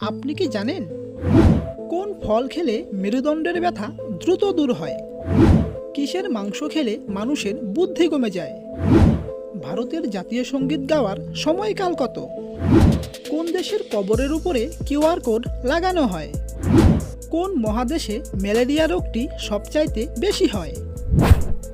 আপনি কি জানেন? কোন ফল খেলে মেরুদণ্ডের ব্যথা দ্রুত দূর হয়? কিসের মাংস খেলে মানুষের বুদ্ধি কমে যায়? ভারতের জাতীয় সংগীত গাওয়ার সময়কাল কত? কোন দেশের কবরের উপরে কিউআর কোড লাগানো হয়? কোন মহাদেশে ম্যালেরিয়া রোগটি সবচাইতে বেশি হয়?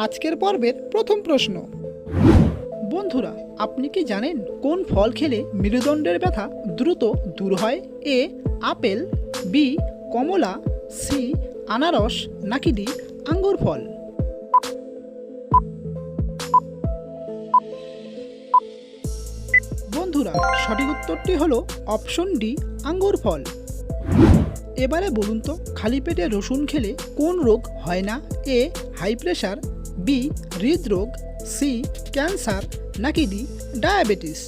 আজকের পর্বের প্রথম প্রশ্ন। বন্ধুরা, আপনি কি জানেন কোন ফল খেলে মেরুদণ্ডের ব্যথা দ্রুত দূর হয়? এ, আপেল, বি, কমলা, সি, আনারস, নাকি ডি, আঙ্গুর ফল? বন্ধুরা, সঠিক উত্তরটি হলো অপশন ডি, আঙ্গুর ফল। এবারে বলুন তো, খালি পেটে রসুন খেলে কোন রোগ হয় না? এ, হাই প্রেশার বি হৃদরোগ সি ক্যান্সার, নাকি ডি ডায়াবেটিস?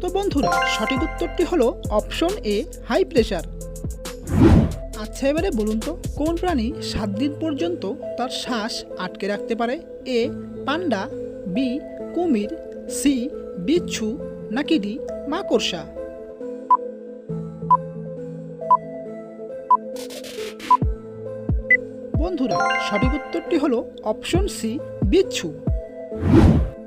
তো বন্ধুরা, সঠিক উত্তরটি হলো অপশন এ হাই প্রেশার আচ্ছা এবারে বলুন তো, কোন প্রাণী সাত দিন পর্যন্ত তার শ্বাস আটকে রাখতে পারে? এ পান্ডা বি কুমির সি বিচ্ছু, নাকি ডি মাকড়সা? বন্ধুরা, সঠিক উত্তরটি হলো অপশন সি, বিচ্ছু।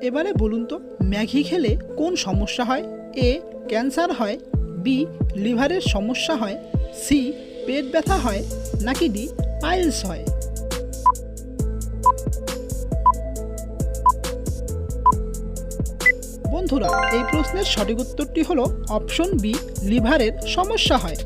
এবারে বলুন তো, ম্যাগি খেলে কোন সমস্যা হয়? এ, ক্যান্সার হয়, বি, লিভারের সমস্যা হয়, সি, পেট ব্যথা হয়, নাকি ডি পাইলস হয়। বন্ধুরা, এই প্রশ্নের সঠিক উত্তরটি হলো অপশন বি, লিভারের সমস্যা হয়।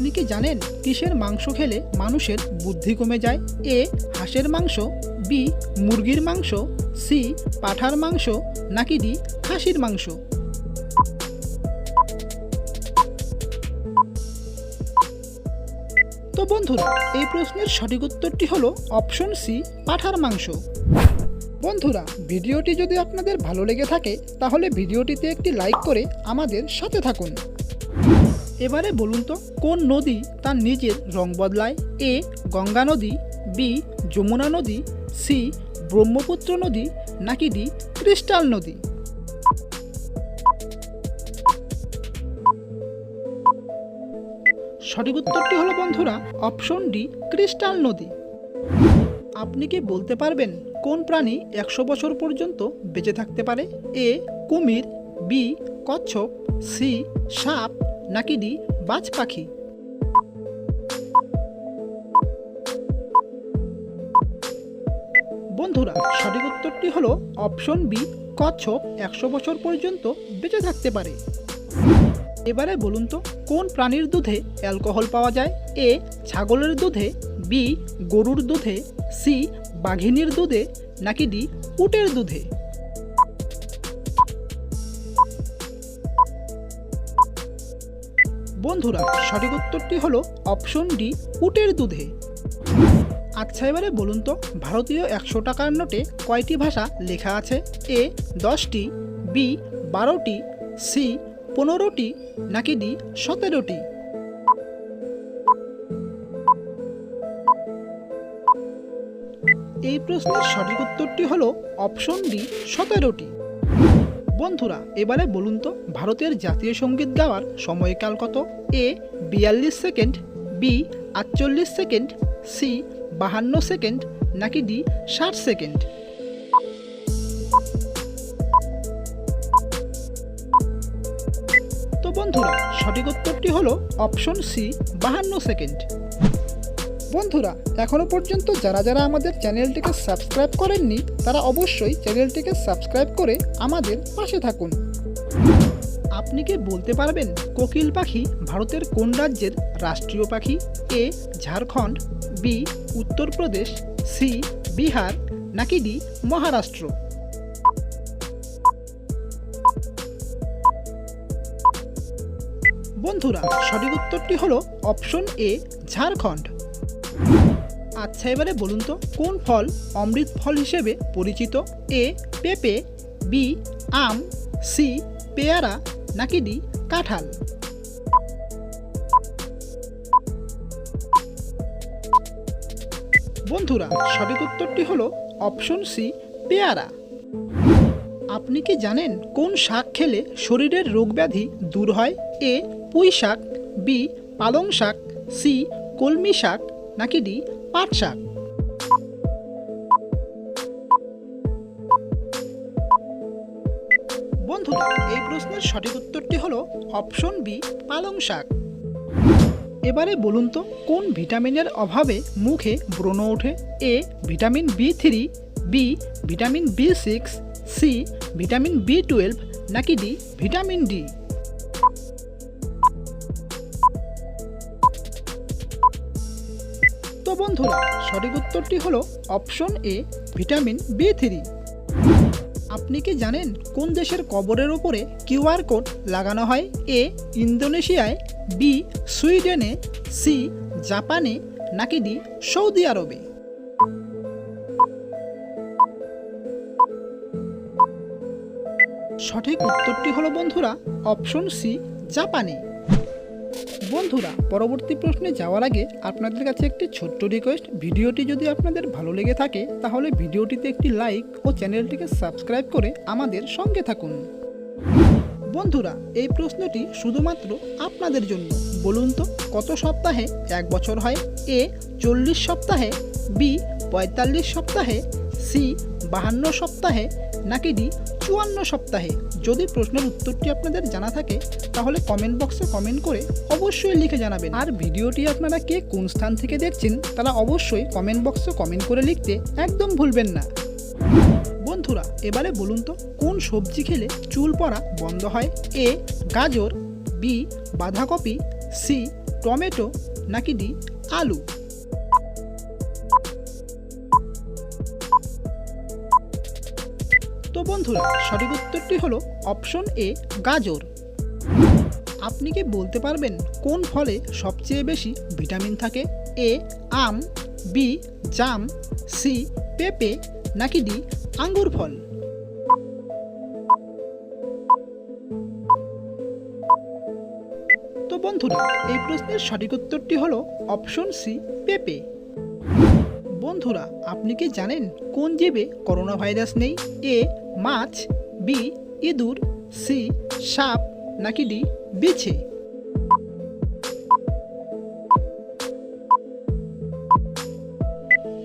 আপনি কি জানেন কিসের মাংস খেলে মানুষের বুদ্ধি কমে যায়? এ, হাঁসের মাংস, বি, মুরগির মাংস, সি, পাঠার মাংস, নাকি ডি, খাসির মাংস? তো বন্ধুরা, এই প্রশ্নের সঠিক উত্তরটি হলো অপশন সি, পাঠার মাংস। বন্ধুরা, ভিডিওটি যদি আপনাদের ভালো লেগে থাকে, তাহলে ভিডিওটিতে একটি লাইক করে আমাদের সাথে থাকুন। এবারে বলুন তো, কোন নদী তার নিজের রং বদলায়? এ, গঙ্গা নদী, বি, যমুনা নদী, সি, ব্রহ্মপুত্র নদী, নাকি ডি, ক্রিস্টাল নদী? সঠিক উত্তরটি হলো বন্ধুরা, অপশন ডি, ক্রিস্টাল নদী। আপনি কি বলতে পারবেন, কোন প্রাণী একশো বছর পর্যন্ত বেঁচে থাকতে পারে? এ, কুমির, বি, কচ্ছপ, সি, সাপ নাকি ডি বাজ পাখি? বন্ধুরা, সঠিক উত্তরটি হলো অপশন বি, কচ্ছপ একশো বছর পর্যন্ত বেঁচে থাকতে পারে। এবারে বলুন তো, কোন প্রাণীর দুধে অ্যালকোহল পাওয়া যায়? এ, ছাগলের দুধে, বি, গরুর দুধে, সি, বাঘিনীর দুধে, নাকি ডি, উটের দুধে? বন্ধুরা, সঠিক উত্তরটি হলো অপশন ডি, উটের দুধে। আচ্ছা এবারে বলুন তো, ভারতীয় একশো টাকার নোটে কয়টি ভাষা লেখা আছে? এ, দশটি, বি, বারোটি, সি, পনেরোটি, নাকি ডি, সতেরোটি? এই প্রশ্নের সঠিক উত্তরটি হলো অপশন ডি, সতেরোটি। বন্ধুরা, এবারে বলুন তো, ভারতের জাতীয় সংগীত গাওয়ার সময়কাল কত? এ, বিয়াল্লিশ সেকেন্ড, বি, আটচল্লিশ সেকেন্ড, সি, বাহান্ন সেকেন্ড, নাকি ডি, ষাট সেকেন্ড? তো বন্ধুরা, সঠিক উত্তরটি হলো অপশন সি, বাহান্ন সেকেন্ড। বন্ধুরা এখনও পর্যন্ত যারা যারা আমাদের চ্যানেলটিকে সাবস্ক্রাইব করেননি, তারা অবশ্যই চ্যানেলটিকে সাবস্ক্রাইব করে আমাদের পাশে থাকুন। আপনি কি বলতে পারবেন কোকিল পাখি ভারতের কোন রাজ্যের রাষ্ট্রীয় পাখি? A, Jharkhand, B, Uttar Pradesh, C, Bihar, নাকি ডি, মহারাষ্ট্র? বন্ধুরা, সঠিক উত্তরটি হলো অপশন এ, ঝাড়খণ্ড। আচ্ছা এবারে বলুন তো, কোন ফল অমৃত ফল হিসেবে পরিচিত? এ, পেঁপে, বি, আম, সি, পেয়ারা, নাকি ডি, কাঁঠাল? বন্ধুরা, সঠিক উত্তরটি হলো অপশন সি, পেয়ারা। আপনি কি জানেন কোন শাক খেলে শরীরের রোগ ব্যাধি দূর হয়? এ, পুঁই শাক, বি, পালং শাক, সি, কলমি শাক নাকি ডি পাট শাক। বন্ধুরা, এই প্রশ্নের সঠিক উত্তরটি হলো অপশন বি, পালং শাক। এবারে বলুন তো, কোন ভিটামিনের অভাবে মুখে ব্রণ ওঠে? A, vitamin B three, B, vitamin B six, C, vitamin B twelve, নাকি ডি, ভিটামিন ডি? তো বন্ধুরা, সঠিক উত্তরটি হলো option A, vitamin B three. আপনি কি জানেন কোন দেশের কবরের ওপরে কিউআর কোড লাগানো হয়? এ, ইন্দোনেশিয়ায়, বি, সুইডেনে, সি, জাপানে, নাকি ডি, সৌদি আরবে? সঠিক উত্তরটি হলো বন্ধুরা, অপশন সি, জাপানে। বন্ধুরা, পরবর্তী প্রশ্নে যাওয়ার আগে আপনাদের কাছে একটি ছোট্ট রিকোয়েস্ট ভিডিওটি যদি আপনাদের ভালো লেগে থাকে, তাহলে ভিডিওটিতে একটি লাইক ও চ্যানেলটিকে সাবস্ক্রাইব করে আমাদের সঙ্গে থাকুন। বন্ধুরা, এই প্রশ্নটি শুধুমাত্র আপনাদের জন্য। বলুন তো, কত সপ্তাহে এক বছর হয়? এ, চল্লিশ সপ্তাহে, বি, পঁয়তাল্লিশ সপ্তাহে, সি, বাহান্ন সপ্তাহে, নাকি ডি চুয়ান্ন সপ্তাহে। যদি প্রশ্নের উত্তরটি আপনাদের জানা থাকে, তাহলে কমেন্ট বক্সে কমেন্ট করে অবশ্যই লিখে জানাবেন। আর ভিডিওটি আপনারা কে কোন স্থান থেকে দেখছেন, তারা অবশ্যই কমেন্ট বক্সে কমেন্ট করে লিখতে একদম ভুলবেন না। বন্ধুরা, এবারে বলুন তো, কোন সবজি খেলে চুল পড়া বন্ধ হয়? এ, গাজর, বি, বাঁধাকপি, সি, টমেটো, নাকি ডি, আলু? তো বন্ধুরা, সঠিক উত্তরটি হলো অপশন এ গাজর। আপনি কি বলতে পারবেন কোন ফলে সবচেয়ে বেশি ভিটামিন থাকে? এ আম বি জাম সি পেঁপে, নাকি ডি আঙ্গুর ফল? তো বন্ধুরা, এই প্রশ্নের সঠিক উত্তরটি হলো অপশন সি পেঁপে। বন্ধুরা, আপনি কি জানেন কোন জীবে করোনা ভাইরাস নেই? এ মাছ, বি, ইঁদুর, সি, সাপ, নাকি ডি, বিছে।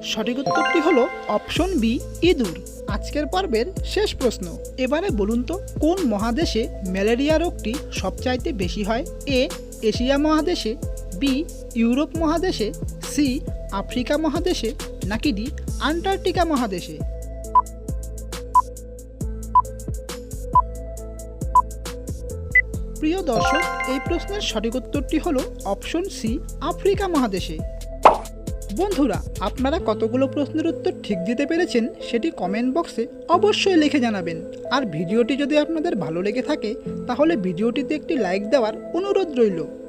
সঠিক উত্তরটি হলো অপশন বি, ইঁদুর। আজকের পর্বের শেষ প্রশ্ন। এবারে বলুন তো, কোন মহাদেশে ম্যালেরিয়া রোগটি সবচাইতে বেশি হয়? এ, এশিয়া মহাদেশে, বি, ইউরোপ মহাদেশে, সি, আফ্রিকা মহাদেশে, নাকি ডি, আন্টার্কটিকা মহাদেশে? প্রিয় দর্শক, এই প্রশ্নের সঠিক উত্তরটি হলো অপশন সি আফ্রিকা মহাদেশে। বন্ধুরা, আপনারা কতগুলো প্রশ্নের উত্তর ঠিক দিতে পেরেছেন সেটি কমেন্ট বক্সে অবশ্যই লিখে জানাবেন। আর ভিডিওটি যদি আপনাদের ভালো লেগে থাকে, তাহলে ভিডিওটিতে একটি লাইক দেওয়ার অনুরোধ রইল।